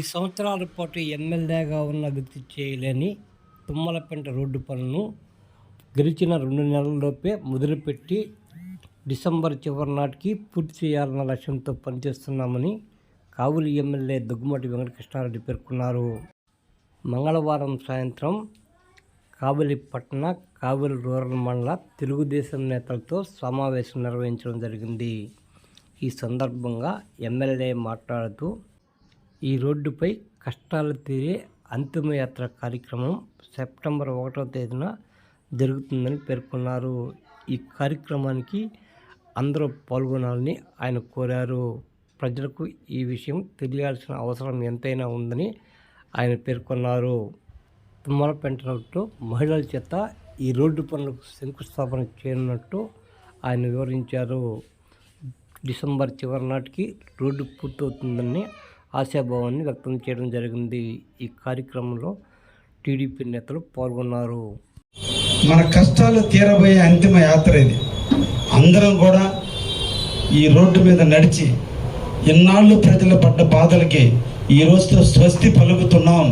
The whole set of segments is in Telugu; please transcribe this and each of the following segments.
పది సంవత్సరాల పాటు ఎమ్మెల్యేగా ఉన్న వ్యక్తి చేయలేని తుమ్మలపెంట రోడ్డు పనులను గెలిచిన రెండు నెలల్లోపే మొదలుపెట్టి డిసెంబర్ చివరి నాటికి పూర్తి చేయాలన్న లక్ష్యంతో పనిచేస్తున్నామని కావులి ఎమ్మెల్యే దగ్గుమటి వెంకటకృష్ణారెడ్డి పేర్కొన్నారు. మంగళవారం సాయంత్రం కావలి పట్టణ కావలి రూరల్ మండల తెలుగుదేశం నేతలతో సమావేశం నిర్వహించడం జరిగింది. ఈ సందర్భంగా ఎమ్మెల్యే మాట్లాడుతూ ఈ రోడ్డుపై కష్టాలు తీరే అంతిమయాత్ర కార్యక్రమం సెప్టెంబర్ ఒకటో తేదీన జరుగుతుందని పేర్కొన్నారు. ఈ కార్యక్రమానికి అందరూ పాల్గొనాలని ఆయన కోరారు. ప్రజలకు ఈ విషయం తెలియాల్సిన అవసరం ఎంతైనా ఉందని ఆయన పేర్కొన్నారు. తుమ్మలపెంటలో మహిళల చేత ఈ రోడ్డు పనులకు శంకుస్థాపన చేయనున్నట్టు ఆయన వివరించారు. డిసెంబర్ చివరి నాటికి రోడ్డు పూర్తవుతుందని ఆశాభావాన్ని వ్యక్తం చేయడం జరిగింది. ఈ కార్యక్రమంలో టీడీపీ నేతలు పాల్గొన్నారు. మన కష్టాలు తీరబోయే అంతిమ యాత్ర ఇది. అందరం కూడా ఈ రోడ్డు మీద నడిచి ఇన్నాళ్ళు ప్రజలు పడ్డ బాధలకి ఈ రోజుతో స్వస్తి పలుకుతున్నాం.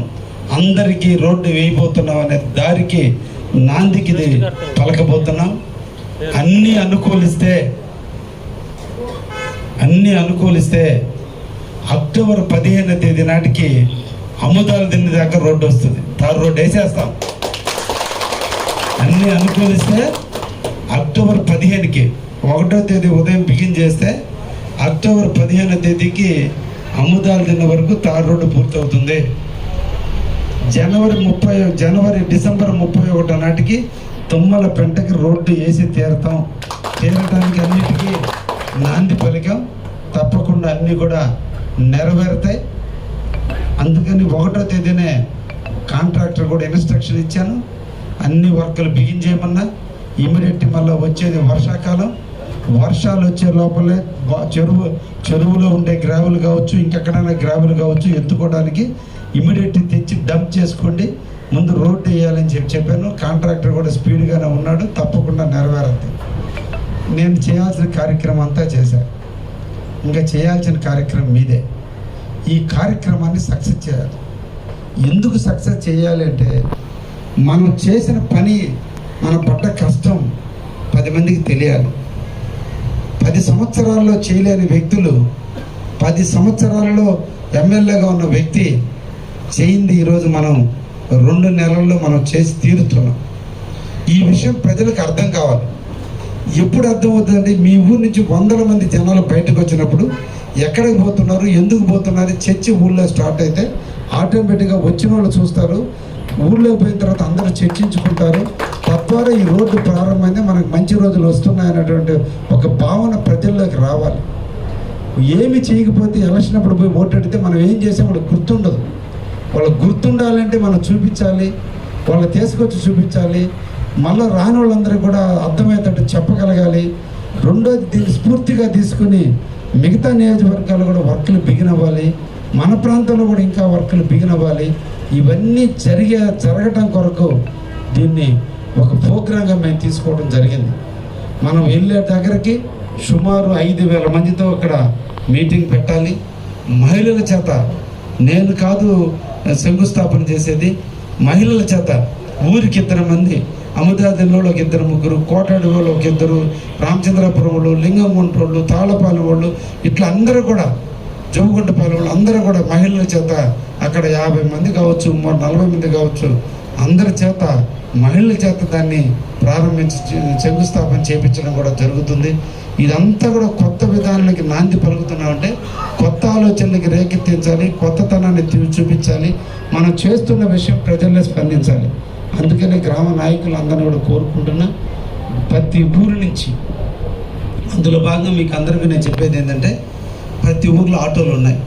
అందరికీ రోడ్డు వేయబోతున్నాం అనే దారికి నాందికి ఇది పలకబోతున్నాం. అన్నీ అనుకూలిస్తే అన్నీ అనుకూలిస్తే అక్టోబర్ పదిహేను తేదీ నాటికి అమ్ముదాల దిన్ని దాకా రోడ్డు వస్తుంది. తారు రోడ్డు వేసేస్తాం. అన్నీ అనుకూలిస్తే అక్టోబర్ పదిహేనుకి ఒకటో తేదీ ఉదయం బిగిన్ చేస్తే అక్టోబర్ పదిహేనో తేదీకి అమ్ముదాలు దిన్న వరకు తార్ రోడ్డు పూర్తవుతుంది. జనవరి ముప్పై జనవరి డిసెంబర్ ముప్పై ఒకటో నాటికి తుమ్మల పెంటకి రోడ్డు వేసి తీరతాం. తీరటానికి అన్నిటికీ నాంది పలికాం. తప్పకుండా అన్నీ కూడా నెరవేరుతాయి. అందుకని ఒకటో తేదీనే కాంట్రాక్టర్ కూడా ఇన్స్ట్రక్షన్ ఇచ్చాను. అన్ని వర్కులు బిగిన్ చేయమన్నా ఇమీడియట్ మళ్ళీ వచ్చేది వర్షాకాలం. వర్షాలు వచ్చే లోపలే చెరువు చెరువులో ఉండే గ్రావులు కావచ్చు ఇంకెక్కడైనా గ్రావులు కావచ్చు ఎత్తుకోవడానికి ఇమీడియట్ తెచ్చి డంప్ చేసుకోండి. ముందు రోడ్డు వేయాలని చెప్పి చెప్పాను. కాంట్రాక్టర్ కూడా స్పీడ్గానే ఉన్నాడు. తప్పకుండా నెరవేరద్ది. నేను చేయాల్సిన కార్యక్రమం అంతా చేశాను ఇంకా చేయాల్సిన కార్యక్రమం మీదే. ఈ కార్యక్రమాన్ని సక్సెస్ చేయాలి. ఎందుకు సక్సెస్ చేయాలి అంటే మనం చేసిన పని మన పడ్డ కష్టం పది మందికి తెలియాలి. పది సంవత్సరాల్లో చేయలేని వ్యక్తులు పది సంవత్సరాలలో ఎమ్మెల్యేగా ఉన్న వ్యక్తి చేయింది ఈరోజు మనం రెండు నెలల్లో మనం చేసి తీరుతున్నాం. ఈ విషయం ప్రజలకు అర్థం కావాలి. ఎప్పుడు అర్థమవుతుందండి? మీ ఊరు నుంచి వందల మంది జనాలు బయటకు వచ్చినప్పుడు ఎక్కడికి పోతున్నారు ఎందుకు పోతున్నారు చర్చి ఊళ్ళో స్టార్ట్ అయితే ఆటోమేటిక్గా వచ్చిన వాళ్ళు చూస్తారు. ఊళ్ళో పోయిన తర్వాత అందరూ చర్చించుకుంటారు. తద్వారా ఈ రోడ్డు ప్రారంభమైంది. మనకు మంచి రోజులు వస్తున్నాయనేటువంటి ఒక భావన ప్రజల్లోకి రావాలి. ఏమి చేయకపోతే ఎలక్షన్ అప్పుడు పోయి ఓటెడితే మనం ఏం చేసాం? వాళ్ళకి గుర్తుండదు. వాళ్ళకి గుర్తుండాలంటే మనం చూపించాలి. వాళ్ళు తీసుకొచ్చి చూపించాలి. మళ్ళీ రాని వాళ్ళందరికీ కూడా అర్థమయ్యేటట్టు చెప్పగలగాలి. రెండోది దీన్ని స్ఫూర్తిగా తీసుకుని మిగతా నియోజకవర్గాలు కూడా వర్కులు బిగిన్ అవ్వాలి మన ప్రాంతంలో కూడా ఇంకా వర్కులు బిగిన్ అవ్వాలి ఇవన్నీ జరిగే జరగటం కొరకు దీన్ని ఒక ప్రోగ్రాంగా మేము తీసుకోవడం జరిగింది. మనం వెళ్ళే దగ్గరికి సుమారు ఐదు వేల మందితో అక్కడ మీటింగ్ పెట్టాలి. మహిళల చేత నేను కాదు శంకుస్థాపన చేసేది మహిళల చేత ఊరికి ఇద్దరు మంది అమృతాదిలో ఒక ఇద్దరు ముగ్గురు కోటాడులో ఒక ఇద్దరు రామచంద్రపురం వాళ్ళు లింగంగుంట వాళ్ళు తాళపాలెం వాళ్ళు ఇట్లా అందరూ కూడా జమ్ముగుంటపాలెం వాళ్ళు అందరూ కూడా మహిళల చేత అక్కడ యాభై మంది కావచ్చు మూడు నలభై మంది కావచ్చు అందరి చేత మహిళల చేత దాన్ని ప్రారంభించి శంకుస్థాపన చేపించడం కూడా జరుగుతుంది. ఇదంతా కూడా కొత్త విధానాలకి నాంది పలుకుతున్నామంటే కొత్త ఆలోచనలకి రేకెత్తించాలి కొత్తతనాన్ని చూపించాలి మనం చేస్తున్న విషయం ప్రజల్లో స్పందించాలి. అందుకనే గ్రామ నాయకులు అందరినీ కూడా కోరుకుంటున్నా ప్రతి ఊరి నుంచి అందులో భాగంగా మీకు అందరికీ నేను చెప్పేది ఏంటంటే ప్రతి ఊర్లో ఆటోలు ఉన్నాయి.